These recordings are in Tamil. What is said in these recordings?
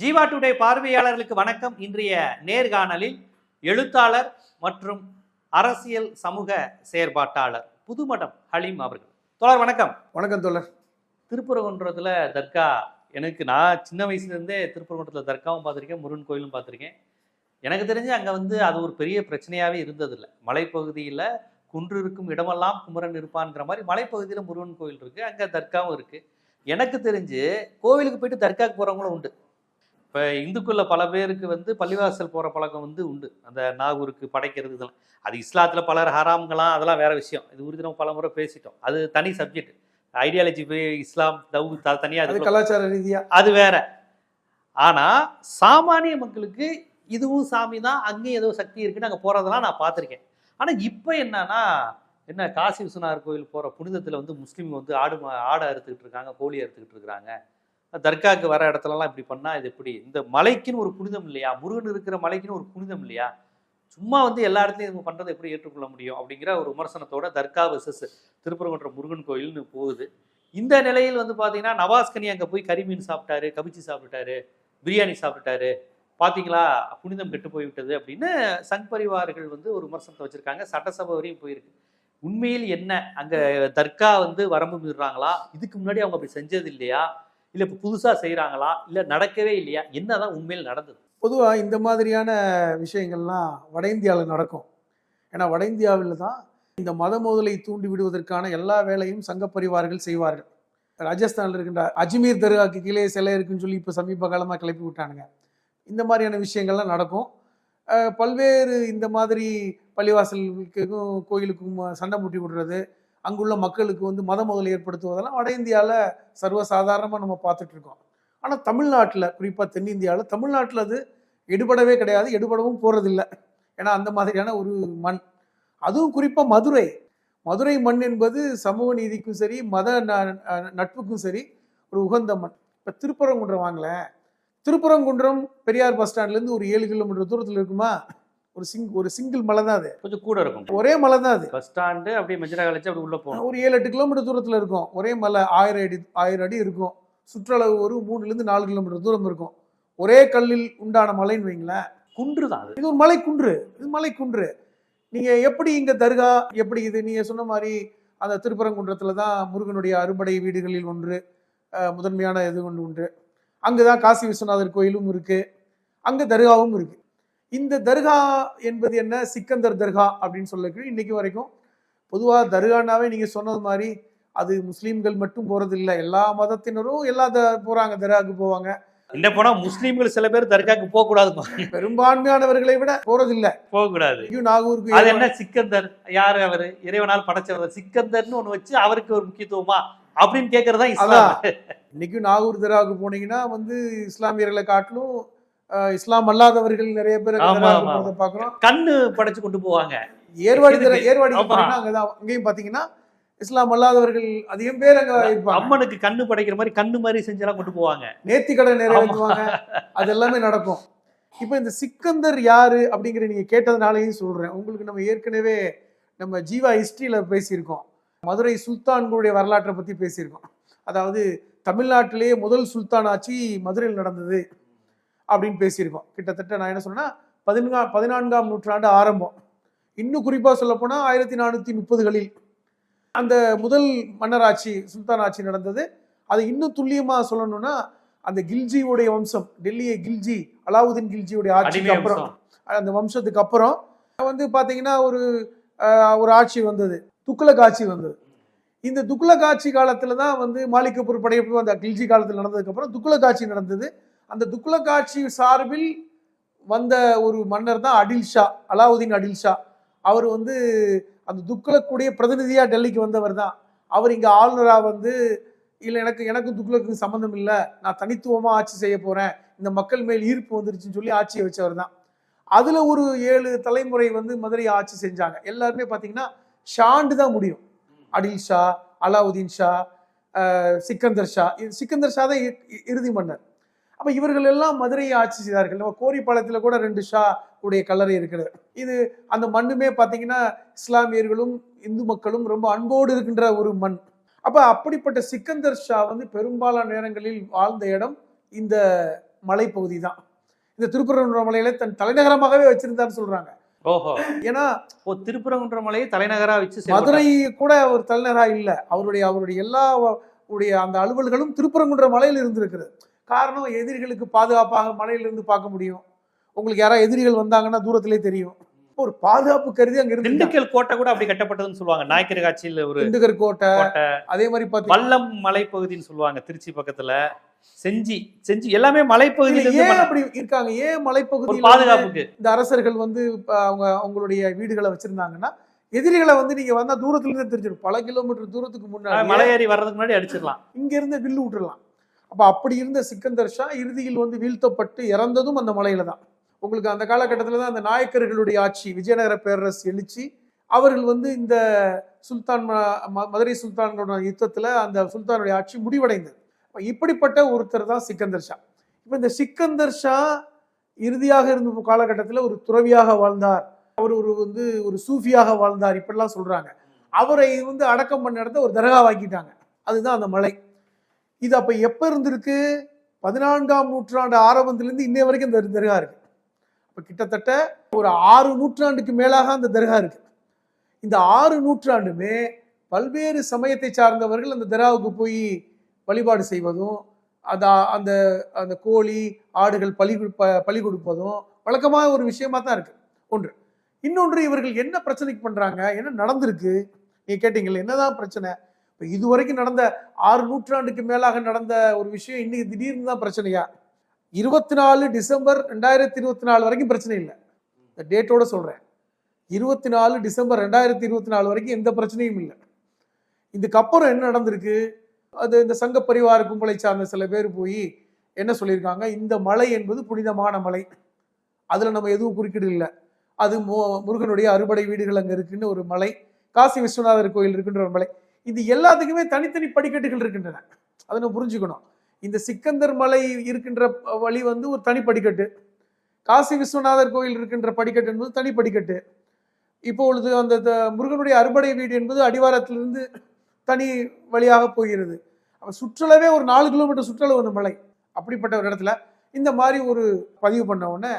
ஜீவா டுடே பார்வையாளர்களுக்கு வணக்கம். இன்றைய நேர்காணலில் எழுத்தாளர் மற்றும் அரசியல் சமூக செயற்பாட்டாளர் புதுமடம் ஹலீம் அவர்கள். தோழர் வணக்கம். வணக்கம் தோழர். திருப்பரங்குன்றத்தில் தர்கா எனக்கு நான் சின்ன வயசுலேருந்தே திருப்பரங்குன்றத்தில் தர்காவும் பார்த்துருக்கேன் முருகன் கோயிலும் பார்த்துருக்கேன். எனக்கு தெரிஞ்சு அங்கே வந்து அது ஒரு பெரிய பிரச்சனையாகவே இருந்ததில்லை. மலைப்பகுதியில் குன்று இருக்கும் இடமெல்லாம் குமரன் இருப்பான்ங்கிற மாதிரி மலைப்பகுதியில் முருகன் கோயில் இருக்குது அங்கே தர்காவும் இருக்குது எனக்கு தெரிஞ்சு கோவிலுக்கு போயிட்டு தர்காக்கு போகிறவங்களும் உண்டு. இப்போ இந்துக்குள்ள பல பேருக்கு வந்து பள்ளிவாசல் போகிற பழக்கம் வந்து உண்டு. அந்த நாகூருக்கு படைக்கிறது இதெல்லாம். அது இஸ்லாத்தில் பலர் ஹராம்களாம் அதெல்லாம் வேற விஷயம். இது குறித்து நம்ம பல முறை பேசிட்டோம். அது தனி சப்ஜெக்ட் ஐடியாலஜி போய் இஸ்லாம் தவு தனியாக கலாச்சார ரீதியா. அது வேற. ஆனா சாமானிய மக்களுக்கு இதுவும் சாமி தான் அங்கேயும் ஏதோ சக்தி இருக்குன்னு அங்கே போறதெல்லாம் நான் பார்த்துருக்கேன். ஆனா இப்போ என்னன்னா என்ன காசி விஸ்வநாதர் கோயில் போற புனிதத்துல வந்து முஸ்லீம் வந்து ஆடு ஆடை அறுத்துக்கிட்டு இருக்காங்க கோழி அறுத்துக்கிட்டு இருக்காங்க தர்காக்கு வர இடத்துலலாம் இப்படி பண்ணால் இது எப்படி? இந்த மலைக்குன்னு ஒரு புனிதம் இல்லையா? முருகன் இருக்கிற மலைக்குன்னு ஒரு புனிதம் இல்லையா? சும்மா வந்து எல்லா இடத்துலையும் இது பண்ணுறதை எப்படி ஏற்றுக்கொள்ள முடியும் அப்படிங்கிற ஒரு விமர்சனத்தோட தர்கா விசஸ் திருப்பரங்குன்ற முருகன் கோயில்னு போகுது. இந்த நிலையில் வந்து பார்த்தீங்கன்னா நவாஸ்கனி அங்கே போய் கறிமீன் சாப்பிட்டாரு கபிச்சி சாப்பிட்டாரு பிரியாணி சாப்பிட்டாரு. பார்த்தீங்களா புனிதம் கெட்டு போய்விட்டது அப்படின்னு சங் பரிவார்கள் வந்து ஒரு விமர்சனத்தை வச்சுருக்காங்க. சட்டசபை வரையும் போயிருக்கு. உண்மையில் என்ன? அங்கே தர்கா வந்து வரம்பு மீறுறாங்களா? இதுக்கு முன்னாடி அவங்க அப்படி செஞ்சது இல்லையா? இல்லை இப்போ புதுசாக செய்கிறாங்களா இல்லை நடக்கவே இல்லையா? என்னதான் உண்மையில் நடந்தது? பொதுவாக இந்த மாதிரியான விஷயங்கள்லாம் வட இந்தியாவில் நடக்கும். ஏன்னா வட இந்தியாவில் தான் இந்த மத மோதலை தூண்டி விடுவதற்கான எல்லா வேலையும் சங்க பரிவார்கள் செய்வார்கள். ராஜஸ்தானில் இருக்கின்ற அஜ்மீர் தர்காக்கு கீழே சிலை இருக்குன்னு சொல்லி இப்போ சமீப காலமாக கிளப்பி விட்டானுங்க. இந்த மாதிரியான விஷயங்கள்லாம் நடக்கும். பல்வேறு இந்த மாதிரி பள்ளிவாசலுக்கும் கோயிலுக்கும் சண்டை முட்டி விடுறது. அங்குள்ள மக்களுக்கு வந்து மத முதல் ஏற்படுத்துவதெல்லாம் வட இந்தியாவில் சர்வசாதாரணமாக நம்ம பார்த்துட்ருக்கோம். ஆனால் தமிழ்நாட்டில் குறிப்பாக தென்னிந்தியாவில் தமிழ்நாட்டில் அது எடுபடவே கிடையாது எடுபடவும் போகிறதில்ல ஏன்னா அந்த மாதிரியான ஒரு மண். அதுவும் குறிப்பாக மதுரை. மதுரை மண் என்பது சமூக நீதிக்கும் சரி மத ந- நட்புக்கும் சரி ஒரு உகந்த மண். இப்போ திருப்பரங்குன்றம் வாங்கலை திருப்பரங்குன்றம் பெரியார் பஸ் ஸ்டாண்ட்லேருந்து ஒரு ஏழு கிலோமீட்டர் தூரத்தில் இருக்குமா? ஒரு சிங் ஒரு சிங்கிள் மலை தான் அது. கொஞ்சம் கூட இருக்கும். ஒரே மலை தான் அது. பஸ் ஸ்டாண்டு அப்படியே மெஜரா கழிச்சு அப்படி உள்ள போகணும். ஒரு ஏழு எட்டு கிலோமீட்டர் தூரத்தில் இருக்கும். ஒரே மலை ஆயிரம் அடி ஆயிரம் அடி இருக்கும். சுற்றளவு ஒரு மூணுலேருந்து நாலு கிலோமீட்டர் தூரம் இருக்கும். ஒரே கல்லில் உண்டான மலைன்னு வைங்களேன். குன்று தான் அது. இது ஒரு மலை குன்று. இது மலை குன்று. நீங்க எப்படி இங்க தர்கா எப்படி இது? நீங்க சொன்ன மாதிரி அந்த திருப்பரங்குன்றத்துல தான் முருகனுடைய அறுபடை வீடுகளில் ஒன்று முதன்மையான இது ஒன்று உண்டு அங்குதான் காசி விஸ்வநாதர் கோயிலும் இருக்கு. அங்க தர்காவும் இருக்கு. இந்த தர்கா என்பது என்ன? சிக்கந்தர் தர்கா அப்படின்னு சொல்லக்கு இன்னைக்கு வரைக்கும். பொதுவாக தர்கானாவே நீங்க சொன்னது மாதிரி அது முஸ்லீம்கள் மட்டும் போறது இல்லை எல்லா மதத்தினரும் எல்லா த போறாங்க தர்காவுக்கு போவாங்க. என்ன போனா முஸ்லீம்கள் சில பேர் தர்காக்கு போக கூடாதுமா பெரும்பான்மையானவர்களை விட போறதில்லை. போக கூடாது ஐயோ நாகூருக்கு அது என்ன? சிக்கந்தர். யாரு அவரு? இறைவனால் படைச்சவர். சிக்கந்தர்னு ஒண்ணு வச்சு அவருக்கு ஒரு முக்கியத்துவமா? அப்படின்னு கேக்குறதா இஸ்லாம். இன்னைக்கும் நாகூர் தர்காவுக்கு போனீங்கன்னா வந்து இஸ்லாமியர்களை காட்டிலும் இஸ்லாம் அல்லாதவர்கள் நிறைய பேர் பார்க்கிறோம். கண்ணு படைச்சு கொண்டு போவாங்க. ஏர்வாடி ஏர்வாடி அங்கதான். அங்கேயும் பாத்தீங்கன்னா இஸ்லாம் அல்லாதவர்கள் அதிகம் பேர் அங்க இருப்பாங்க. அம்மனுக்கு கண்ணு படைக்கிற மாதிரி கண்ணு மாதிரி செஞ்செல்லாம் கொண்டு போவாங்க. நேர்த்தி கடன் நிறைவேற்றுவாங்க அது எல்லாமே நடக்கும். இப்போ இந்த சிக்கந்தர் யாரு அப்படிங்கிற நீங்க கேட்டதுனாலையும் சொல்றேன். உங்களுக்கு நம்ம ஏற்கனவே நம்ம ஜீவா ஹிஸ்டரியில பேசியிருக்கோம். மதுரை சுல்தான்களுடைய வரலாற்றை பத்தி பேசியிருக்கோம். அதாவது தமிழ்நாட்டிலேயே முதல் சுல்தான் ஆட்சி மதுரையில் நடந்தது. அப்படின்னு பேசியிருக்கோம். கிட்டத்தட்ட நான் என்ன சொன்னேன்னா பதினான்கா பதினான்காம் நூற்றாண்டு ஆரம்பம். இன்னும் குறிப்பாக சொல்லப்போனால் ஆயிரத்தி நானூற்றி முப்பதுகளில் அந்த முதல் மன்னராட்சி சுல்தான் ஆட்சி நடந்தது. அது இன்னும் துல்லியமாக சொல்லணும்னா அந்த கில்ஜியுடைய வம்சம் டெல்லியை கில்ஜி அலாவுதீன் கில்ஜியுடைய ஆட்சிக்கு அப்புறம். அந்த வம்சத்துக்கு அப்புறம் வந்து பார்த்தீங்கன்னா ஒரு ஒரு ஆட்சி வந்தது. துக்ளக் ஆட்சி வந்தது. இந்த துக்ளக் ஆட்சி காலத்துல தான் வந்து மாலிகப்பூர் படையெடுப்பு அந்த கில்ஜி காலத்தில் நடந்ததுக்கு அப்புறம் துக்ளக் ஆட்சி நடந்தது. அந்த துக்குல காட்சி சார்பில் வந்த ஒரு மன்னர் தான் அடில் ஷா அலாவுதீன் அடில் ஷா. அவர் வந்து அந்த துக்ளக்குடைய பிரதிநிதியாக டெல்லிக்கு வந்தவர் தான். அவர் இங்கே ஆளுநராக வந்து இல்லை எனக்கு எனக்கும் துக்ளக்கு சம்மந்தம் இல்லை. நான் தனித்துவமாக ஆட்சி செய்ய போகிறேன் இந்த மக்கள் மேல் ஈர்ப்பு வந்துருச்சுன்னு சொல்லி ஆட்சியை வச்சவர் தான். அதில் ஒரு ஏழு தலைமுறை வந்து மதுரை ஆட்சி செஞ்சாங்க. எல்லாருமே பார்த்தீங்கன்னா ஷாண்டு தான் முடியும். அடில் ஷா அலாவுதீன் ஷா சிக்கந்தர் ஷா. இது சிக்கந்தர் ஷா தான் இ- இறுதி மன்னர். அப்ப இவர்கள் எல்லாம் மதுரையை ஆட்சி செய்தார்கள். நம்ம கோரிப்பாளையத்துல கூட ரெண்டு ஷா உடைய கல்லறை இருக்கிறது. இது அந்த மண்ணுமே பாத்தீங்கன்னா இஸ்லாமியர்களும் இந்து மக்களும் ரொம்ப அன்போடு இருக்கின்ற ஒரு மண். அப்ப அப்படிப்பட்ட சிக்கந்தர் ஷா வந்து பெரும்பாலான நேரங்களில் வாழ்ந்த இடம் இந்த மலைப்பகுதி தான். இந்த திருப்பரங்குன்ற மலையில தன் தலைநகரமாகவே வச்சிருந்தான்னு சொல்றாங்க. ஓஹோ. ஏன்னா திருப்பரங்குன்ற மலையை தலைநகரா வச்சு. மதுரை கூட அவர் தலைநகரா இல்ல. அவருடைய அவருடைய எல்லா உடைய அந்த அலுவல்களும் திருப்பரங்குன்ற மலையில் இருந்திருக்கிறது. காரணம் எதிரிகளுக்கு பாதுகாப்பாக மலையிலிருந்து பார்க்க முடியும். உங்களுக்கு யாராவது எதிரிகள் வந்தாங்கன்னா தூரத்திலே தெரியும். ஒரு பாதுகாப்பு கருதி அங்க இருந்து திண்டுக்கல் கோட்டை கூட அப்படி கட்டப்பட்டதுன்னு சொல்லுவாங்க. நாயக்கர் காட்சியில் ஒரு திண்டுக்கர் கோட்டை அதே மாதிரி பாத்தீங்கன்னா வல்லம் மலைப்பகுதின்னு சொல்லுவாங்க திருச்சி பக்கத்துல. செஞ்சி செஞ்சி எல்லாமே மலைப்பகுதியில ஏன் அப்படி இருக்காங்க? ஏன் ஒரு மலைப்பகுதியில் பாதுகாப்புக்கு. இந்த அரசர்கள் வந்து அவங்க அவங்களுடைய வீடுகளை வச்சிருந்தாங்கன்னா எதிரிகளை வந்து நீங்க வந்தா தூரத்துல இருந்து தெரிஞ்சிடும். பல கிலோமீட்டர் தூரத்துக்கு முன்னாடி மலை ஏறி வர்றதுக்கு முன்னாடி அடிச்சிடலாம். இங்க இருந்து வில்லு விட்டுறலாம். அப்போ அப்படி இருந்த சிக்கந்தர் ஷா இறுதியில் வந்து வீழ்த்தப்பட்டு இறந்ததும் அந்த மலையில தான். உங்களுக்கு அந்த காலகட்டத்தில் தான் அந்த நாயக்கர்களுடைய ஆட்சி விஜயநகர பேரரசு எழுச்சி அவர்கள் வந்து இந்த சுல்தான் ம- மதுரை சுல்தானோட யுத்தத்தில் அந்த சுல்தானுடைய ஆட்சி முடிவடைந்தது. அப்போ இப்படிப்பட்ட ஒருத்தர் தான் சிக்கந்தர் ஷா. இப்போ இந்த சிக்கந்தர் ஷா இறுதியாக இருந்த காலகட்டத்தில் ஒரு துறவியாக வாழ்ந்தார். அவர் ஒரு வந்து ஒரு சூஃபியாக வாழ்ந்தார் இப்படிலாம் சொல்கிறாங்க அவரை வந்து அடக்கம் பண்ண இடத்த ஒரு தர்காவாக்கிட்டாங்க. அதுதான் அந்த மலை. இது அப்போ எப்போ இருந்திருக்கு? பதினான்காம் நூற்றாண்டு ஆரம்பத்திலிருந்து இன்னைய வரைக்கும் இந்த தர்கா இருக்கு. இப்போ கிட்டத்தட்ட ஒரு ஆறு நூற்றாண்டுக்கு மேலாக அந்த தர்கா இருக்கு. இந்த ஆறு நூற்றாண்டுமே பல்வேறு சமயத்தை சார்ந்தவர்கள் அந்த தர்காவுக்கு போய் வழிபாடு செய்வதும் அந்த அந்த அந்த கோழி ஆடுகள் பலி பலி கொடுப்பதும் வழக்கமான ஒரு விஷயமா தான் இருக்கு. ஒன்று. இன்னொன்று இவர்கள் என்ன பிரச்சனைக்கு பண்ணுறாங்க என்ன நடந்திருக்கு? நீங்கள் கேட்டீங்களே என்னதான் பிரச்சனை? இப்போ இதுவரைக்கும் நடந்த ஆறு நூற்றாண்டுக்கு மேலாக நடந்த ஒரு விஷயம் இன்னைக்கு திடீர்னு தான் பிரச்சனையா? இருபத்தி நாலு டிசம்பர் ரெண்டாயிரத்தி இருபத்தி நாலு வரைக்கும் பிரச்சனை இல்லை. இந்த டேட்டோட சொல்கிறேன் இருபத்தி நாலு டிசம்பர் ரெண்டாயிரத்தி இருபத்தி நாலு வரைக்கும் எந்த பிரச்சனையும் இல்லை. இதுக்கப்புறம் என்ன நடந்திருக்கு? அது இந்த சங்க பரிவார கும்பலை சார்ந்த சில பேர் போய் என்ன சொல்லியிருக்காங்க? இந்த மலை என்பது புனிதமான மலை. அதில் நம்ம எதுவும் குறுக்கீடு இல்லை. அது மு- முருகனுடைய அறுபடை வீடுகள் அங்கே இருக்குன்னு ஒரு மலை. காசி விஸ்வநாதர் கோயில் இருக்குன்ற ஒரு மலை. இது எல்லாத்துக்குமே தனித்தனி படிக்கட்டுகள் இருக்கின்றன. அதை நம்ம புரிஞ்சுக்கணும். இந்த சிக்கந்தர் மலை இருக்கின்ற வழி வந்து ஒரு தனி படிக்கட்டு. காசி விஸ்வநாதர் கோயில் இருக்கின்ற படிக்கட்டு என்பது தனி படிக்கட்டு. இப்பொழுது அந்த த- முருகனுடைய அறுபடை வீடு என்பது அடிவாரத்திலிருந்து தனி வழியாக போகிறது. அப்போ சுற்றளவே ஒரு நாலு கிலோமீட்டர் சுற்றளவு அந்த மலை. அப்படிப்பட்ட ஒரு இடத்துல இந்த மாதிரி ஒரு பதிவு பண்ண உடனே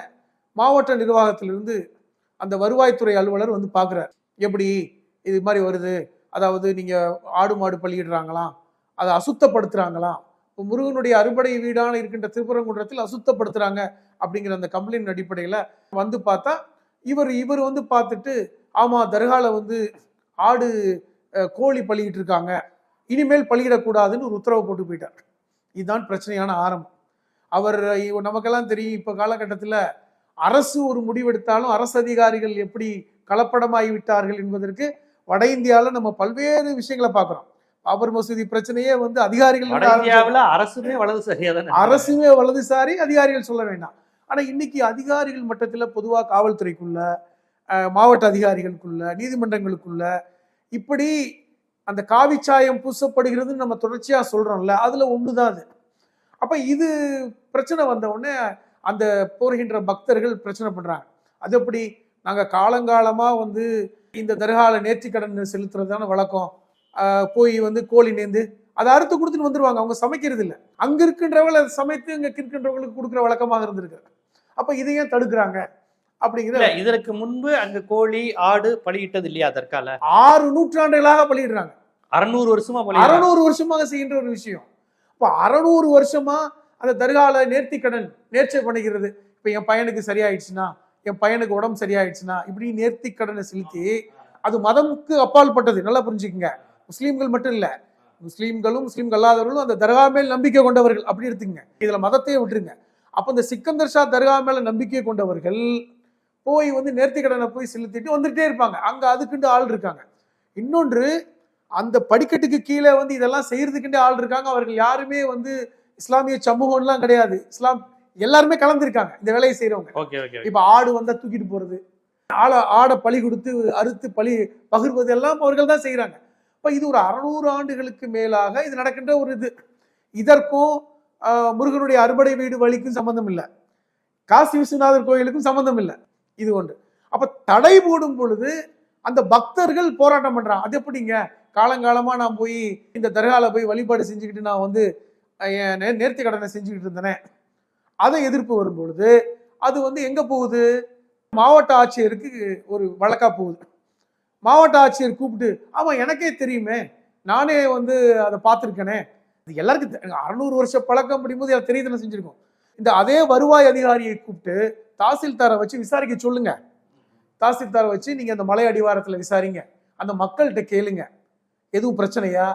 மாவட்ட நிர்வாகத்திலிருந்து அந்த வருவாய்த்துறை அலுவலர் வந்து பார்க்குறார். எப்படி இது மாதிரி வருது? அதாவது நீங்கள் ஆடு மாடு பலியிடுறாங்களாம் அதை அசுத்தப்படுத்துறாங்களாம் இப்போ முருகனுடைய அறுபடை வீடான இருக்கின்ற திருப்பரங்குன்றத்தில் அசுத்தப்படுத்துகிறாங்க அப்படிங்கிற அந்த கம்ப்ளைண்ட் அடிப்படையில் வந்து பார்த்தா இவர் இவர் வந்து பார்த்துட்டு ஆமாம் தர்காவில் வந்து ஆடு கோழி பலியிட்டு இருக்காங்க இனிமேல் பழியிடக்கூடாதுன்னு ஒரு உத்தரவு போட்டு போயிட்டார். இதுதான் பிரச்சனையான ஆரம்பம். அவர் நமக்கெல்லாம் தெரியும் இப்போ காலகட்டத்தில் அரசு ஒரு முடிவெடுத்தாலும் அரசு அதிகாரிகள் எப்படி கலப்படமாகி விட்டார்கள் என்பதற்கு வட இந்தியாவில் நம்ம பல்வேறு விஷயங்களை பார்க்குறோம். பாபர் மசூதி பிரச்சனையே வந்து அதிகாரிகள் அரசுமே வலதுசாரியா தான் அரசுமே வலதுசாரி அதிகாரிகள் சொல்ல வேண்டாம். ஆனா இன்னைக்கு அதிகாரிகள் மட்டத்துல பொதுவா காவல்துறைக்குள்ள மாவட்ட அதிகாரிகளுக்குள்ள நீதிமன்றங்களுக்குள்ள இப்படி அந்த காவிச்சாயம் பூசப்படுகிறதுன்னு நம்ம தொடர்ச்சியா சொல்றோம்ல அதுல ஒண்ணுதான் அது. அப்ப இது பிரச்சனை வந்த உடனே அந்த போர்கின்ற பக்தர்கள் பிரச்சனை பண்றாங்க. அது எப்படி? நாங்க காலங்காலமா வந்து இந்த தர்கால நேர்த்திக்கடன் செலுத்துறதுதான வழக்கம். ஆஹ் போய் வந்து கோழி நேர்ந்து அதை அறுத்து கொடுத்துட்டு வந்துருவாங்க. அவங்க சமைக்கிறது இல்ல. அங்க இருக்கின்றவங்க அதை சமைத்து இங்க இருக்கின்றவங்களுக்கு கொடுக்குற வழக்கமாக இருந்திருக்கு அப்ப இதை ஏன் தடுக்கிறாங்க? அப்படிங்கிற இதற்கு முன்பு அங்க கோழி ஆடு பலியிட்டது இல்லையா தற்கால ஆறு நூற்றாண்டுகளாக பலியிடுறாங்க. அறுநூறு வருஷமா அறநூறு வருஷமாக செய்கின்ற ஒரு விஷயம். இப்போ அறநூறு வருஷமா அந்த தர்கால நேர்த்திக்கடன் நேர்ச்சை பண்ணுகிறது. இப்போ என் பையனுக்கு சரியாயிடுச்சுன்னா என் பையனுக்கு உடம்பு சரியாயிடுச்சுன்னா இப்படி நேர்த்திக்கடனை செலுத்தி அது மதமுக்கு அப்பால் பட்டது நல்லா புரிஞ்சுக்கங்க. முஸ்லீம்கள் மட்டும் இல்லை. முஸ்லீம்களும் முஸ்லீம்கள் அல்லாதவர்களும் அந்த தர்கா மேல் நம்பிக்கை கொண்டவர்கள். அப்படி எடுத்துங்க இதில் மதத்தையே விட்டுருங்க. அப்போ இந்த சிக்கந்தர் ஷா தர்கா மேல நம்பிக்கை கொண்டவர்கள் போய் வந்து நேர்த்திக்கடனை போய் செலுத்திட்டு வந்துட்டே இருப்பாங்க. அங்கே அதுக்குண்டு ஆள் இருக்காங்க. இன்னொன்று அந்த படிக்கட்டுக்கு கீழே வந்து இதெல்லாம் செய்கிறதுக்குண்டே ஆள் இருக்காங்க. அவர்கள் யாருமே வந்து இஸ்லாமிய சமூகம்லாம் கிடையாது. இஸ்லாம் எல்லாருமே கலந்துருக்காங்க இந்த வேலையை ஓகே இப்ப ஆடு வந்தா தூக்கிட்டு போறது ஆளை ஆடை பலி கொடுத்து அறுத்து பலி பகிர்வது எல்லாம் அவர்கள் தான் செய்யறாங்க இப்ப இது ஒரு அறுநூறு ஆண்டுகளுக்கு மேலாக இது நடக்கின்ற ஒரு இது. இதற்கும் முருகனுடைய அறுபடை வீடு வழிக்கும் சம்பந்தம் இல்லை. காசி விஸ்வநாதர் கோயிலுக்கும் சம்பந்தம் இல்லை. இது ஒன்று. அப்ப தடை போடும் பொழுது அந்த பக்தர்கள் போராட்டம் பண்றாங்க. அது எப்படிங்க? காலங்காலமா நான் போய் இந்த தர்கால போய் வழிபாடு செஞ்சுக்கிட்டு நான் வந்து நேர்த்தி கடனை செஞ்சுக்கிட்டு இருந்தேனே. அதை எதிர்ப்பு வரும்பொழுது அது வந்து எங்கே போகுது? மாவட்ட ஆட்சியருக்கு ஒரு வழக்காக போகுது. மாவட்ட ஆட்சியர் கூப்பிட்டு ஆமாம் எனக்கே தெரியுமே. நானே வந்து அதை பார்த்துருக்கேனே. இது எல்லாருக்கும் அறநூறு வருஷம் பழக்கம் அப்படிங்கும்போது எனக்கு தெரியுதுன்னு செஞ்சுருக்கோம். இந்த அதே வருவாய் அதிகாரியை கூப்பிட்டு தாசில்தாரை வச்சு விசாரிக்க சொல்லுங்க. தாசில்தாரை வச்சு நீங்கள் அந்த மலை அடிவாரத்தில் விசாரிங்க. அந்த மக்கள்கிட்ட கேளுங்க. எதுவும் பிரச்சனையா?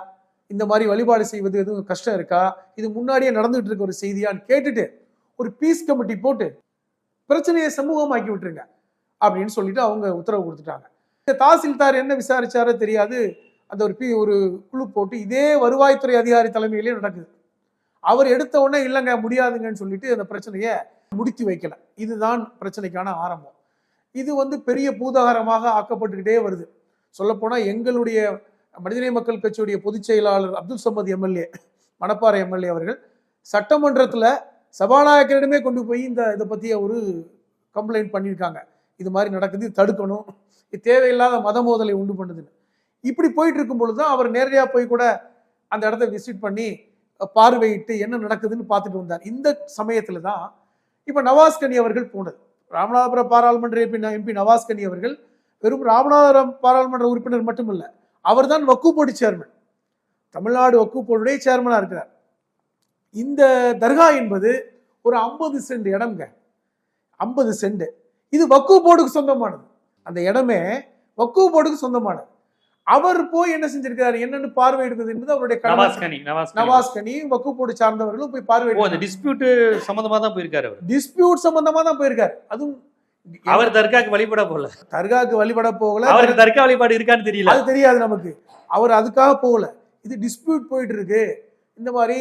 இந்த மாதிரி வழிபாடு செய்வது எதுவும் கஷ்டம் இருக்கா? இது முன்னாடியே நடந்துகிட்டு இருக்க ஒரு செய்தியான்னு கேட்டுட்டு ஒரு பீஸ் கமிட்டி போட்டு பிரச்சனையை சமூகமாக்கி விட்டுருங்க அப்படின்னு சொல்லிட்டு அவங்க உத்தரவு கொடுத்துட்டாங்க. இந்த தாசில்தார் என்ன விசாரிச்சாரோ தெரியாது. அந்த ஒரு பி ஒரு குழு போட்டு இதே வருவாய்த்துறை அதிகாரி தலைமையிலே நடக்குது. அவர் எடுத்த உடனே இல்லைங்க முடியாதுங்கன்னு சொல்லிட்டு அந்த பிரச்சனையை முடித்து வைக்கல. இதுதான் பிரச்சனைக்கான ஆரம்பம். இது வந்து பெரிய பூதாகரமாக ஆக்கப்பட்டுக்கிட்டே வருது. சொல்லப்போனால் எங்களுடைய மனிதநேய மக்கள் கட்சியுடைய பொதுச் செயலாளர் அப்துல் சமத் எம்எல்ஏ மணப்பாறை எம்எல்ஏ அவர்கள் சட்டமன்றத்தில் சபாநாயகரிடமே கொண்டு போய் இந்த இதை பற்றிய ஒரு கம்ப்ளைண்ட் பண்ணியிருக்காங்க. இது மாதிரி நடக்குது தடுக்கணும். இது தேவையில்லாத மத மோதலை உண்டு பண்ணுதுன்னு. இப்படி போயிட்டு இருக்கும் பொழுது தான் அவர் நேரடியாக போய் கூட அந்த இடத்த விசிட் பண்ணி பார்வையிட்டு என்ன நடக்குதுன்னு பார்த்துட்டு வந்தார். இந்த சமயத்தில் தான் இப்போ நவாஸ் கனி அவர்கள் போனது. ராமநாதபுரம் பாராளுமன்ற எம்பி எம்பி நவாஸ் கனி அவர்கள் வெறும் ராமநாதபுரம் பாராளுமன்ற உறுப்பினர் மட்டுமல்ல அவர்தான் வக்கு போர்டு சேர்மன் தமிழ்நாடு வக்கு போர்டுடைய சேர்மனாக இருக்கிறார். இந்த தர்கா என்பது ஒரு ஐம்பது சென்ட் இடம்ங்க. ஐம்பது சென்ட். இது வக்கு போர்டுக்கு சொந்தமானது. அந்த இடமே வக்கு போர்டுக்கு சொந்தமானது. அவர் போய் என்ன செஞ்சிருக்காரு என்னன்னு பார்வையிடுவது என்பது அவருடைய நவாஸ் கடமை. கனி நவாஸ் கனி. நவாஸ் கனி வக்கு போர்டு சார்ந்தவர்களும் போய் பார்வையிட்டு டிஸ்பியூட் சம்பந்தமா தான் போயிருக்காரு அவர். டிஸ்பியூட் சம்பந்தமா தான் போயிருக்காரு. அதுவும் அவர் தர்காக்கு வழிபட போல தர்காக்கு வழிபட போகல. அவருக்கு தர்கா வழிபாடு இருக்கான்னு தெரியல. அது தெரியாது நமக்கு. அவர் அதுக்காக போகல. இது டிஸ்பியூட் போயிட்டு இருக்கு. இந்த மாதிரி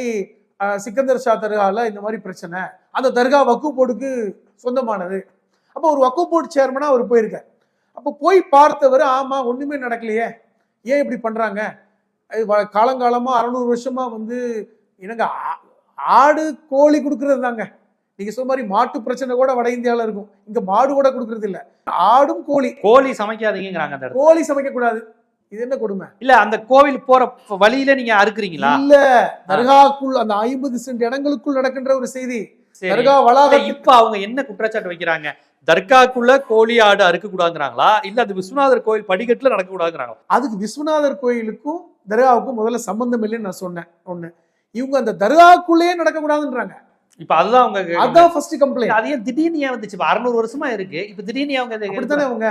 சிக்கந்தர் ஷா தர்கால இந்த மாதிரி பிரச்சனை அந்த தர்கா வக்கு போர்டுக்கு சொந்தமானது. அப்போ ஒரு வக்கு போர்டு சேர்மனா அவர் போயிருக்கார். அப்போ போய் பார்த்தவர் ஆமா ஒண்ணுமே நடக்கலையே. ஏன் இப்படி பண்றாங்க? அது வ- காலங்காலமா அறநூறு வருஷமா வந்து என்னங்க ஆ- ஆடு கோழி கொடுக்கறது தாங்க. நீங்க சொன்ன மாதிரி மாட்டு பிரச்சனை கூட வட இந்தியால இருக்கும். இங்க மாடு கூட கொடுக்கறது இல்ல. ஆடும் கோழி. கோழி சமைக்காதீங்கிறாங்க கோழி சமைக்க கூடாது இது என்ன கொடுமை? இல்ல அந்த கோவில் போற வழியில நீங்க அறுக்குறீங்களா? இல்ல தர்காக்குள் அந்த ஐம்பது சென்ட் இடங்களுக்குள் நடக்கின்ற ஒரு செய்தி. தர்கா வளாகத்தில் இப்ப அவங்க என்ன குற்றச்சாட்டு வைக்கிறாங்க? தர்காக்குள்ள கோழி ஆடு அறுக்க கூடாதுங்கிறாங்களா? இல்ல அது விஸ்வநாதர் கோயில் படிக்கட்டுல நடக்க கூடாதுங்கிறாங்களா? அதுக்கு விஸ்வநாதர் கோயிலுக்கும் தர்காவுக்கும் முதல்ல சம்பந்தம் இல்லைன்னு நான் சொன்னேன் ஒண்ணு. இவங்க அந்த தர்காக்குள்ளேயே நடக்கக்கூடாதுன்றாங்க. இப்ப அதுதான் அவங்க. அதான் ஃபர்ஸ்ட் கம்ப்ளைண்ட் அது ஏன் திடீர்னு ஏன் வந்துச்சு? இப்ப அறுநூறு வருஷமா இருக்கு. இப்ப திடீர்னு அவங்க இதை அப்படித்தானே அவங்க?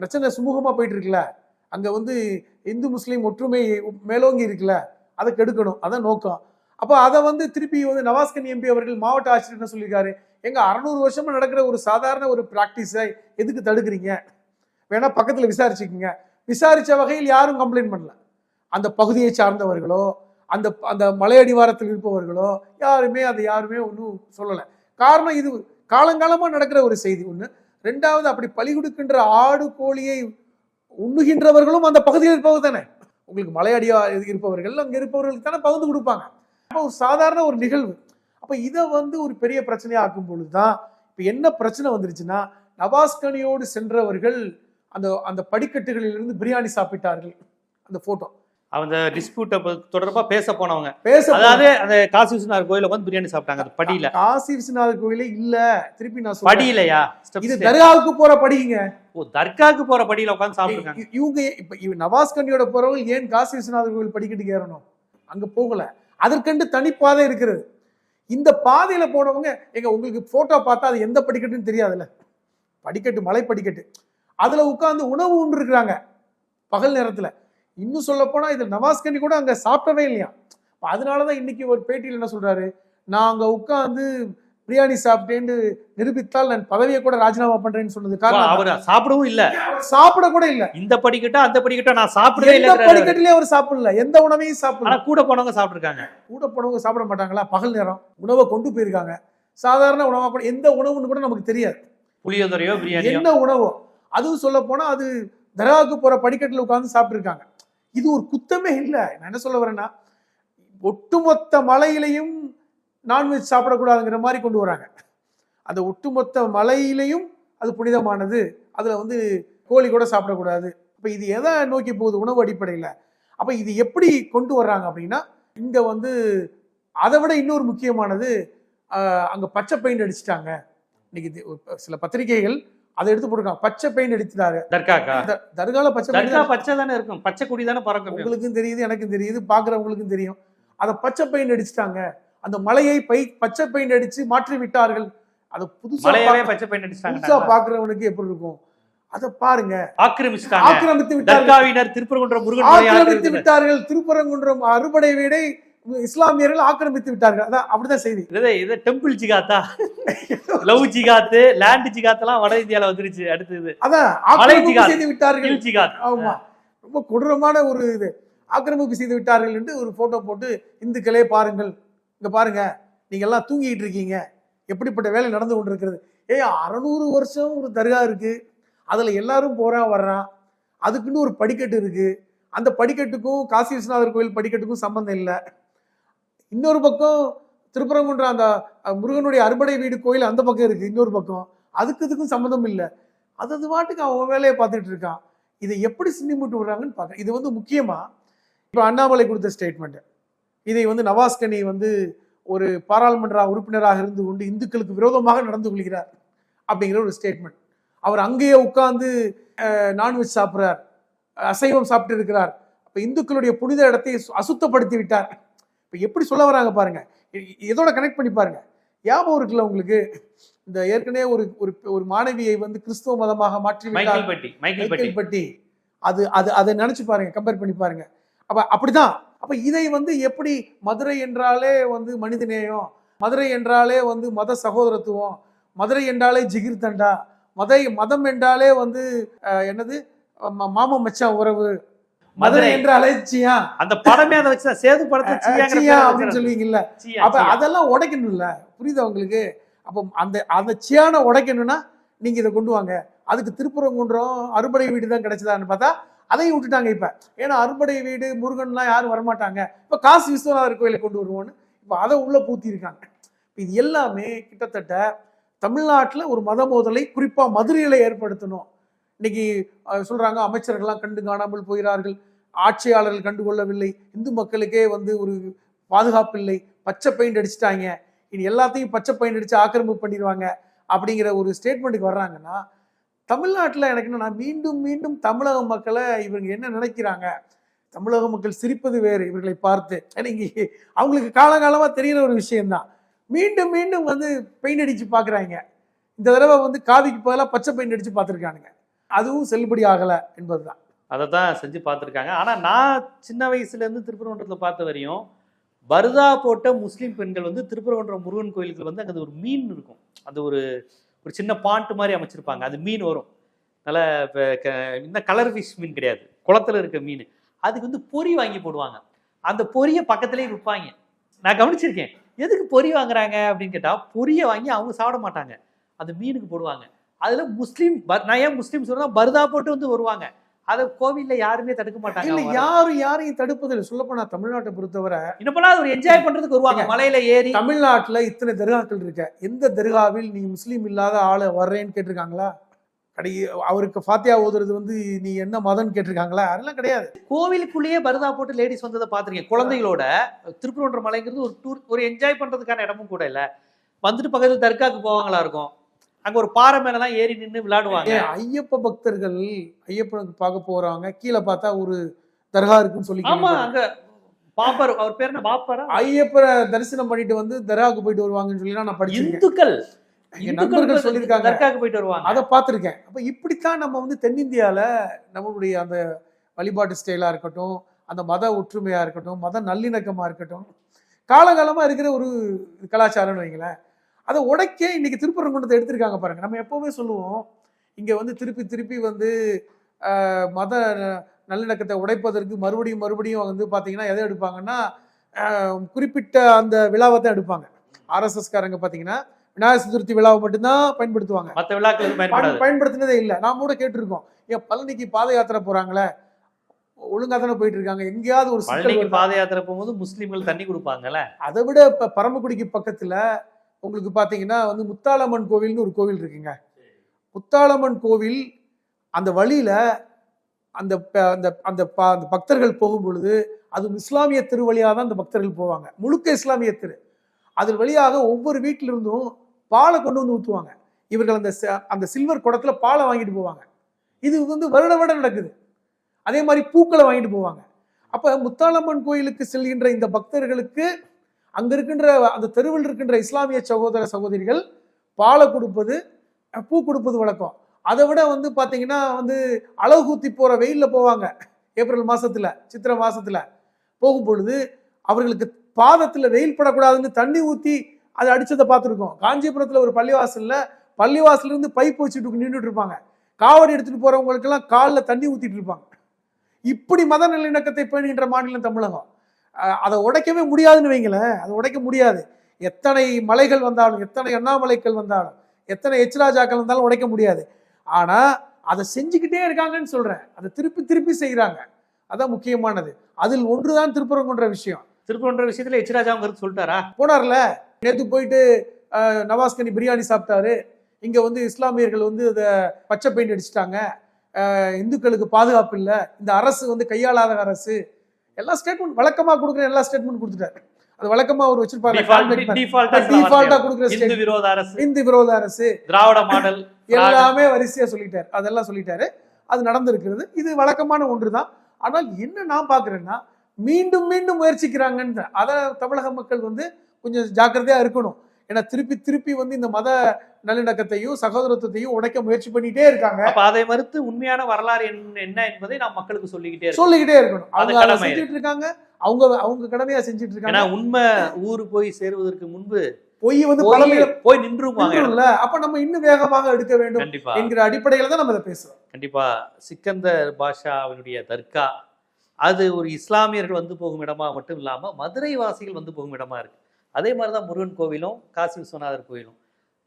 பிரச்சனை சுமூகமா போயிட்டு இருக்குல்ல? அங்கே வந்து இந்து முஸ்லீம் ஒற்றுமை மேலோங்கி இருக்குல்ல அதை கெடுக்கணும். அதான் நோக்கம். அப்போ அதை வந்து திருப்பி வந்து நவாஸ்கன் எம்பி அவர்கள் மாவட்ட ஆட்சியர் என்ன சொல்லியிருக்காரு? எங்க அறநூறு வருஷமா நடக்கிற ஒரு சாதாரண ஒரு ப்ராக்டிஸை எதுக்கு தடுக்கிறீங்க? வேணா பக்கத்தில் விசாரிச்சுக்கோங்க. விசாரிச்ச வகையில் யாரும் கம்ப்ளைண்ட் பண்ணல. அந்த பகுதியை சார்ந்தவர்களோ அந்த அந்த மலையடிவாரத்தில் இருப்பவர்களோ யாருமே அதை யாருமே ஒன்றும் சொல்லலை. காரணம் இது. காலங்காலமாக நடக்கிற ஒரு செய்தி ஒன்று ரெண்டாவது அப்படி பலி கொடுக்கின்ற ஆடு கோழியை உண்ணுகின்றவர்களும் அந்த பகுதியில் இருப்பவர் தானே? உங்களுக்கு மலையடியா இருப்பவர்கள் அங்கே இருப்பவர்களுக்கு தானே பகிர்ந்து கொடுப்பாங்க. அப்போ ஒரு சாதாரண ஒரு நிகழ்வு. அப்போ இதை வந்து ஒரு பெரிய பிரச்சனையாக ஆக்கும் பொழுதுதான் இப்போ என்ன பிரச்சனை வந்துருச்சுன்னா நவாஸ்கனியோடு சென்றவர்கள் அந்த அந்த படிக்கட்டுகளில் இருந்து பிரியாணி சாப்பிட்டார்கள். அந்த ஃபோட்டோ அந்த டிஸ்பியூட்ட தொடர்பா பேச போனவங்க. பேச அதாவது அந்த காசி விஸ்வநாதர் கோயில வந்து பிரியாணி சாப்பிட்டாங்க அந்த படியில. காசி விஸ்வநாதர் கோயிலே இல்ல. திருப்பி நான் படியிலையா? இது. தர்காவுக்கு போற படிங்க. ஓ தர்காக்கு போற படியில உட்கார்ந்து சாப்பிட்டுருக்காங்க. இ- இவங்க இப்ப இவ நவாஸ்கனியோட போறவங்க ஏன் காசி விஸ்வநாதர் கோவில் படிக்கட்டுக்கு ஏறணும்? அங்க போகல. அதற்கெண்டு தனிப்பாதை இருக்கிறது. இந்த பாதையில போனவங்க எங்க உங்களுக்கு போட்டோ பார்த்தா அது எந்த படிக்கட்டுன்னு தெரியாதுல்ல? படிக்கட்டு மலை படிக்கட்டு அதுல உட்கார்ந்து உணவு உண்டு இருக்கிறாங்க பகல் நேரத்துல. இன்னும் சொல்ல போனா இது நவாஸ்கனி கூட அங்க சாப்பிடவே இல்லையா? அப்ப அதனாலதான் இன்னைக்கு ஒரு பேட்டியில் என்ன சொல்றாரு? நான் அங்க உட்கார்ந்து பிரியாணி சாப்பிட்டேன்னு நிரூபித்தால் நான் பதவியை கூட ராஜினாமா பண்றேன்னு சொன்னது காரணம் அவர் சாப்பிடவும் இல்ல. சாப்பிட கூட இல்ல. இந்த படிக்கட்டா அந்த படிக்கட்டா நான் சாப்பிடவே இல்ல படிக்கட்டிலயும் அவர் சாப்பிடல. எந்த உணவையும் சாப்பிடல. கூட போனவங்க சாப்பிட்டுருக்காங்க. கூட போனவங்க சாப்பிட மாட்டாங்களா? பகல் நேரம் உணவை கொண்டு போயிருக்காங்க. சாதாரண உணவா கூட எந்த உணவுன்னு கூட நமக்கு தெரியாது. புளியோதரையோ பிரியாணியோ? என்ன உணவோ? அதுவும் சொல்ல போனா அது தர்காவுக்கு போற படிக்கட்டுல உட்கார்ந்து சாப்பிட்டுருக்காங்க. இது ஒரு குத்தமே இல்லை. நான் என்ன சொல்ல வரேன்னா ஒட்டுமொத்த மலையிலையும் நான்வெஜ் சாப்பிடக்கூடாதுங்கிற மாதிரி கொண்டு வராங்க. அந்த ஒட்டுமொத்த மலையிலையும் அது புனிதமானது. அதில் வந்து கோழி கூட சாப்பிடக்கூடாது. இப்போ இது எதை நோக்கி போகுது? உணவு அடிப்படையில். அப்போ இது எப்படி கொண்டு வர்றாங்க அப்படின்னா இங்கே வந்து அதை விட இன்னொரு முக்கியமானது அங்கே பச்சை பெயிண்ட் அடிச்சிட்டாங்க. இன்னைக்கு சில பத்திரிகைகள் அதை எடுத்து போட்டிருக்காங்க. பச்சை பெயிண்ட் அடிச்சிட்டாரு தர்காக்கா? தர்கால பச்சை தர்கா பச்சை தானே இருக்கும். பச்சை கொடி தானே பறக்கும். உங்களுக்கும் தெரியுது எனக்கும் தெரியுது பாக்குறவங்களுக்கும் தெரியும். அதை பச்சை பெயிண்ட் அடிச்சிட்டாங்க. அந்த மலையை பை பச்சை பெயிண்ட் அடிச்சு மாற்றி விட்டார்கள். அதை புதுசா பச்சை பெயிண்ட் புதுசா அடிச்சிட்டாங்க பாக்குறவனுக்கு எப்படி இருக்கும்? அதை பாருங்க. ஆக்கிரமிச்சிட்டாங்க. ஆக்கிரமித்து விட்டார்கள். தர்காவினர் திருப்பரங்குன்ற முருகன் மலையை ஆக்கிரமித்து ஆக்கிரமித்து விட்டார்கள். திருப்பரங்குன்றம் அறுபடை வீடை இஸ்லாமியர்கள் ஆக்கிரமித்து விட்டார்கள். அதான் அப்படிதான் செய்தி. இது இது டெம்பிள் ஜிகாத்தா? லவ் ஜிகாத்து லேண்ட் ஜிகாத் எல்லாம் வட இந்தியால வந்துருச்சு அடுத்தது அதான் ஆக்கிரமிப்பு. செய்து விட்டார்கள். ஜிகாத். ஆமா. ரொம்ப கொடூரமான ஒரு இது. ஆக்கிரமிப்பு செய்து விட்டார்கள் என்று ஒரு போட்டோ போட்டு இந்துக்களே பாருங்கள். இங்க பாருங்க நீங்க எல்லாம் தூங்கிட்டு இருக்கீங்க. எப்படிப்பட்ட வேலை நடந்து கொண்டிருக்கிறது. ஏய் அறநூறு வருஷம் ஒரு தர்கா இருக்கு. அதுல எல்லாரும் போறான் வர்றான் அதுக்குன்னு ஒரு படிக்கட்டு இருக்கு. அந்த படிக்கட்டுக்கும் காசி விஸ்வநாதர் கோயில் படிக்கட்டுக்கும் சம்பந்தம் இல்லை. இன்னொரு பக்கம் திருப்பரங்குன்ற அந்த முருகனுடைய அறுபடை வீடு கோயில் அந்த பக்கம் இருக்குது இன்னொரு பக்கம். அதுக்கு இதுக்கும் சம்மந்தம் இல்லை. அது அது பாட்டுக்கு அவன் வேலையை பார்த்துட்டு இருக்கான். இதை எப்படி சிந்தி மூட்டு விடுறாங்கன்னு பார்க்குறேன். இது வந்து முக்கியமாக இப்போ அண்ணாமலை கொடுத்த ஸ்டேட்மெண்ட்டு இதை வந்து நவாஸ்கனி வந்து ஒரு பாராளுமன்ற உறுப்பினராக இருந்து கொண்டு இந்துக்களுக்கு விரோதமாக நடந்து கொள்கிறார் அப்படிங்கிற ஒரு ஸ்டேட்மெண்ட் அவர் அங்கேயே உட்கார்ந்து நான்வெஜ் சாப்பிட்றார். அசைவம் சாப்பிட்டு இருக்கிறார். அப்போ இந்துக்களுடைய புனித இடத்தை சு- அசுத்தப்படுத்தி விட்டார். இப்ப எப்படி சொல்ல வராங்க பாருங்க. இ- இதோட கனெக்ட் பண்ணி பாருங்க. ஞாபகம் இருக்குல்ல உங்களுக்கு? இந்த ஏற்கனவே ஒரு ஒரு ஒரு மாணவியை வந்து கிறிஸ்துவ மதமாக மாற்றி மைக்கேல் பட்டி அது அது அதை நினைச்சு பாருங்க கம்பேர் பண்ணி பாருங்க. அப்ப அப்படிதான். அப்ப இதை வந்து எப்படி மதுரை என்றாலே வந்து மனிதநேயம் மதுரை என்றாலே வந்து மத சகோதரத்துவம் மதுரை என்றாலே ஜிகிர் தண்டா மதை மதம் என்றாலே வந்து என்னது? ம- மாமன் மச்சான் உறவு மதுரை மதுரை. என்றாலே சியா. அந்த படமே அதை வச்சு சேது படத்தை சியா அப்படின்னு. சொல்லுவீங்கல்ல. அப்ப. அதெல்லாம் உடைக்கணும்ல. புரியுதா உங்களுக்கு? அப்போ அந்த அந்த சியான உடைக்கணும்னா நீங்க இதை கொண்டு வாங்க. அதுக்கு திருப்புறங்குன்றம் அறுபடை வீடு தான் கிடைச்சதான்னு பார்த்தா அதையும் விட்டுட்டாங்க இப்ப. ஏன்னா அறுபடை வீடு முருகன்லாம் யாரும் வரமாட்டாங்க. இப்ப காசி விஸ்வநாதர் கோயிலை கொண்டு வருவோன்னு இப்ப அதை உள்ள பூத்தி இருக்காங்க இது எல்லாமே கிட்டத்தட்ட தமிழ்நாட்டுல ஒரு மத மோதலை குறிப்பா மதுரையில ஏற்படுத்தணும். இன்னைக்கு சொல்றாங்க அமைச்சர்கள்லாம் கண்டு காணாமல் போகிறார்கள். ஆட்சியாளர்கள் கண்டுகொள்ளவில்லை. இந்து மக்களுக்கே வந்து ஒரு பாதுகாப்பு இல்லை பச்சை பெயிண்ட் அடிச்சிட்டாங்க. இனி எல்லாத்தையும் பச்சை பெயிண்ட் அடிச்சு ஆக்கிரமிப்பு பண்ணிடுவாங்க அப்படிங்கிற ஒரு ஸ்டேட்மெண்ட்டுக்கு வர்றாங்கன்னா தமிழ்நாட்டில் எனக்கு என்னன்னா மீண்டும் மீண்டும் தமிழக மக்களை இவங்க என்ன நினைக்கிறாங்க? தமிழக மக்கள் சிரிப்பது வேறு. இவர்களை பார்த்து. ஏன்னா அவங்களுக்கு காலகாலமாக தெரியிற ஒரு விஷயம்தான். மீண்டும் மீண்டும் வந்து பெயிண்ட் அடித்து பார்க்குறாங்க இந்த தடவை வந்து காவிக்கு பதிலாக பச்சை பெயிண்ட் அடித்து பார்த்துருக்கானுங்க அதுவும் செல்லுபடி ஆகலை என்பதுதான். அதை தான் செஞ்சு பார்த்துருக்காங்க. ஆனால் நான் சின்ன வயசுலேருந்து திருப்பரங்குன்றத்தில் பார்த்த வரையும் பர்தா போட்ட முஸ்லீம் பெண்கள் வந்து திருப்பரங்குன்றம் முருகன் கோயிலுக்கு வந்து அங்கே ஒரு மீன் இருக்கும். அந்த ஒரு ஒரு சின்ன பாண்ட் மாதிரி அமைச்சிருப்பாங்க. அது மீன் வரும். நல்ல க- இந்த கலர் ஃபிஷ் மீன் கிடையாது. குளத்துல இருக்க மீன். அதுக்கு வந்து பொரி வாங்கி போடுவாங்க. அந்த பொரியை பக்கத்துலேயே விற்பாங்க நான் கவனிச்சிருக்கேன். எதுக்கு பொரி வாங்குறாங்க அப்படின்னு கேட்டால் பொரியை வாங்கி அவங்க சாப்பிட மாட்டாங்க. அந்த மீனுக்கு போடுவாங்க. அதில் முஸ்லீம் பர்- நான் ஏன் முஸ்லீம் சொல்றேன் பர்தா போட்டு வந்து வருவாங்க. அதை கோவில்ல யாருமே தடுக்க மாட்டாங்க இல்ல யாரும் யாரையும் தடுப்பதில்லை. சொல்லப்போனா தமிழ்நாட்டை பொறுத்தவரை அது ஒரு என்ஜாய் பண்றதுக்கு வருவாங்க. மலையில ஏறி. தமிழ்நாட்டுல இத்தனை தர்காக்கள் இருக்க எந்த தர்காவில் நீ முஸ்லீம் இல்லாத ஆளை வர்றேன்னு கேட்டிருக்காங்களா? கடை அவருக்கு ஃபாத்தியா ஓதுறது வந்து நீ என்ன மதம்னு கேட்டிருக்காங்களா? அதெல்லாம் கிடையாது. கோவிலுக்குள்ளேயே பர்தா போட்டு லேடிஸ் வந்ததை பார்த்திருக்கேன் குழந்தைகளோட திருப்பரங்குன்ற மலைங்கிறது ஒரு டூர் ஒரு என்ஜாய் பண்றதுக்கான இடமும் கூட இல்ல. வந்துட்டு பக்கத்துல தர்காக்கு போவாங்களா இருக்கும். அங்க ஒரு பாறை மேலலாம் ஏறி நின்னு விளையாடுவாங்க. ஐயப்ப பக்தர்கள் ஐயப்பனுக்கு பார்க்க போறாங்க. கீழே பார்த்தா ஒரு தர்கா இருக்குன்னு சொல்லி ஆமா. அங்க பாப்பர் அவர் பேர் என்ன பாப்பரா? ஐயப்பரை தரிசனம் பண்ணிட்டு வந்து தர்காவுக்கு போயிட்டு வருவாங்கன்னு சொல்லி நான் படிச்சிருக்கேன். இந்துக்கள் நண்பர்கள் சொல்லியிருக்காங்க. தர்காக்கு போயிட்டு வருவாங்க. அதை பார்த்துருக்கேன். அப்ப இப்படித்தான் நம்ம வந்து தென்னிந்தியால நம்மளுடைய அந்த வழிபாட்டு ஸ்டைலா இருக்கட்டும் அந்த மத ஒற்றுமையா இருக்கட்டும் மத நல்லிணக்கமா இருக்கட்டும் காலகாலமா இருக்கிற ஒரு கலாச்சாரம்னு வைங்களேன். அதை உடைக்க இன்னைக்கு திருப்பரங்குன்றத்தை எடுத்திருக்காங்க பாருங்க. நம்ம எப்பவுமே சொல்லுவோம் இங்க வந்து திருப்பி திருப்பி வந்து மத நல்லிணக்கத்தை உடைப்பதற்கு மறுபடியும் மறுபடியும் வந்து பாத்தீங்கன்னா எதை எடுப்பாங்கன்னா குறிப்பிட்ட அந்த விழாவை தான் எடுப்பாங்க ஆர்எஸ்எஸ் காரங்க பாத்தீங்கன்னா விநாயகர் சதுர்த்தி விழாவை மட்டும்தான் பயன்படுத்துவாங்க. பயன்படாது. பயன் பயன்படுத்தினதே இல்லை. நாம கூட கேட்டிருக்கோம். ஏன் பழனிக்கு பாத யாத்திரை போறாங்களே ஒழுங்கா தானே போயிட்டு இருக்காங்க. எங்கேயாவது ஒரு? பாத யாத்திரை போகும்போது முஸ்லீம்கள் தண்ணி கொடுப்பாங்கல்ல. அதை விட இப்ப பரமக்குடிக்கு பக்கத்துல உங்களுக்கு பார்த்தீங்கன்னா வந்து முத்தாளம்மன் கோவில்னு ஒரு கோவில் இருக்குங்க. முத்தாளம்மன் கோவில் அந்த வழியில் அந்த ப- அந்த அந்த ப- அந்த பக்தர்கள் போகும் பொழுது அது இஸ்லாமிய திருவழியாக தான் அந்த பக்தர்கள் போவாங்க. முழுக்க இஸ்லாமிய திரு. அதன் வழியாக ஒவ்வொரு வீட்டிலிருந்தும் பாலை கொண்டு வந்து ஊற்றுவாங்க இவர்கள் அந்த ச- அந்த சில்வர் குடத்தில் பாலை வாங்கிட்டு போவாங்க. இது வந்து வருட வருடம் நடக்குது. அதே மாதிரி பூக்களை வாங்கிட்டு போவாங்க. அப்போ முத்தாளம்மன் கோயிலுக்கு செல்கின்ற இந்த பக்தர்களுக்கு அங்கே இருக்கின்ற அந்த தெருவில் இருக்கின்ற இஸ்லாமிய சகோதர சகோதரிகள் பாலை கொடுப்பது பூ கொடுப்பது வழக்கம். அதை விட வந்து பார்த்தீங்கன்னா வந்து அளவு ஊற்றி போகிற வெயிலில் போவாங்க. ஏப்ரல் மாதத்தில் சித்திரை மாதத்தில் போகும் பொழுது அவர்களுக்கு பாதத்தில் வெயில் படக்கூடாதுன்னு தண்ணி ஊற்றி அதை அடிச்சதை பார்த்துருக்கோம். காஞ்சிபுரத்தில் ஒரு பள்ளிவாசலில் பள்ளிவாசலேருந்து பைப் வச்சுட்டு நின்றுட்டு இருப்பாங்க. காவடி எடுத்துகிட்டு போகிறவங்களுக்கெல்லாம் காலில் தண்ணி ஊற்றிட்டு இருப்பாங்க. இப்படி மத நல்லிணக்கத்தை பேணுகின்ற மாநிலம் தமிழகம். அதை உடைக்கவே முடியாதுன்னு வைங்களேன். அதை உடைக்க முடியாது. எத்தனை மலைகள் வந்தாலும் எத்தனை அண்ணாமலைகள் வந்தாலும் எத்தனை எச்ராஜாக்கள் வந்தாலும் உடைக்க முடியாது. ஆனா அதை செஞ்சுக்கிட்டே இருக்காங்கன்னு சொல்றேன். அதை திருப்பி திருப்பி செய்கிறாங்க அதான் முக்கியமானது. அதில் ஒன்றுதான் திருப்பரங்குன்ற விஷயம். திருப்பன்ற விஷயத்துல எச்ராஜா அவங்க கருத்து சொல்லிட்டாரா? போனார்ல. நேத்து போயிட்டு நவாஸ்கனி பிரியாணி சாப்பிட்டாரு. இங்க வந்து இஸ்லாமியர்கள் வந்து அதை பச்சை பெயிண்ட் அடிச்சிட்டாங்க. இந்துக்களுக்கு பாதுகாப்பு இல்லை. இந்த அரசு வந்து கையாளாத அரசு. எல்லா ஸ்டேட்மெண்ட் வழக்கமா கொடுக்குற எல்லா ஸ்டேட்மெண்ட் கொடுத்துட்டாரு. அது வழக்கமா அவர் வச்சிருப்பாரு. டிஃபால்ட்டா கொடுக்குற விரோத அரசு. இந்து விரோத அரசு. திராவிட மாடல் எல்லாமே வரிசையா சொல்லிட்டாரு. அதெல்லாம் சொல்லிட்டாரு. அது நடந்திருக்கிறது. இது வழக்கமான ஒன்றுதான். ஆனால் என்ன நான் பாக்குறேன்னா மீண்டும் மீண்டும் முயற்சிக்கிறாங்கன்னு தான். அத தமிழக மக்கள் வந்து கொஞ்சம் ஜாக்கிரதையா இருக்கணும். ஏன்னா திருப்பி திருப்பி வந்து இந்த மத நல்லிணக்கத்தையும் சகோதரத்துவத்தையும் உடைக்க முயற்சி பண்ணிட்டே இருக்காங்க. அப்ப அதை மறுத்து உண்மையான வரலாறு என்ன என்ன என்பதை நாம் மக்களுக்கு சொல்லிக்கிட்டே சொல்லிக்கிட்டே இருக்கணும். அவங்க செஞ்சுட்டு இருக்காங்க அவங்க அவங்க கடமையா செஞ்சுட்டு இருக்காங்க உண்மை ஊரு போய் சேருவதற்கு முன்பு பொய் வந்து போய் நின்றுவாங்க அப்ப நம்ம இன்னும் வேகமாக எடுக்க வேண்டும் என்கிற அடிப்படையில தான் நம்ம இதை பேசுறோம். கண்டிப்பா. சிக்கந்தர் பாஷாவினுடைய தர்கா. அது ஒரு இஸ்லாமியர்கள் வந்து போகும் இடமா மட்டும் இல்லாம மதுரை வாசிகள் வந்து போகும் இடமா இருக்கு. அதே மாதிரிதான் முருகன் கோவிலும் காசி விஸ்வநாதர் கோவிலும்.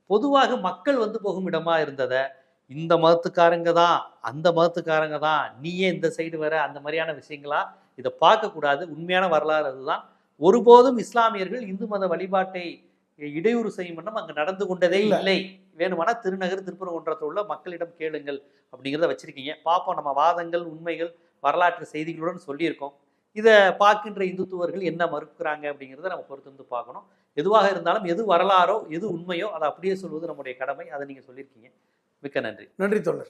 பொதுவாக மக்கள் வந்து போகும் இடமா இருந்ததை இந்த மதத்துக்காரங்க தான் அந்த மதத்துக்காரங்க தான் நீயே இந்த சைடு வர அந்த மாதிரியான விஷயங்களா இதை பார்க்கக்கூடாது. உண்மையான வரலாறு அதுதான். ஒருபோதும் இஸ்லாமியர்கள் இந்து மத வழிபாட்டை இடையூறு செய்யும் வண்ணம் அங்கு நடந்து கொண்டதே இல்ல. இல்லை. வேணுமானா திருநகர் திருப்பரங்குன்றத்தில் உள்ள மக்களிடம் கேளுங்கள் அப்படிங்கிறத வச்சிருக்கீங்க. பார்ப்போம். நம்ம வாதங்கள் உண்மைகள் வரலாற்று செய்திகளுடன் சொல்லியிருக்கோம். இதை பார்க்கின்ற இந்துத்துவர்கள் என்ன மறுக்கிறாங்க அப்படிங்கிறத நம்ம பொறுத்து வந்து பார்க்கணும். எதுவாக இருந்தாலும் எது வரலாறோ எது உண்மையோ அதை அப்படியே சொல்வது நம்முடைய கடமை. அதை நீங்கள் சொல்லியிருக்கீங்க. மிக்க நன்றி. நன்றி தோழர்.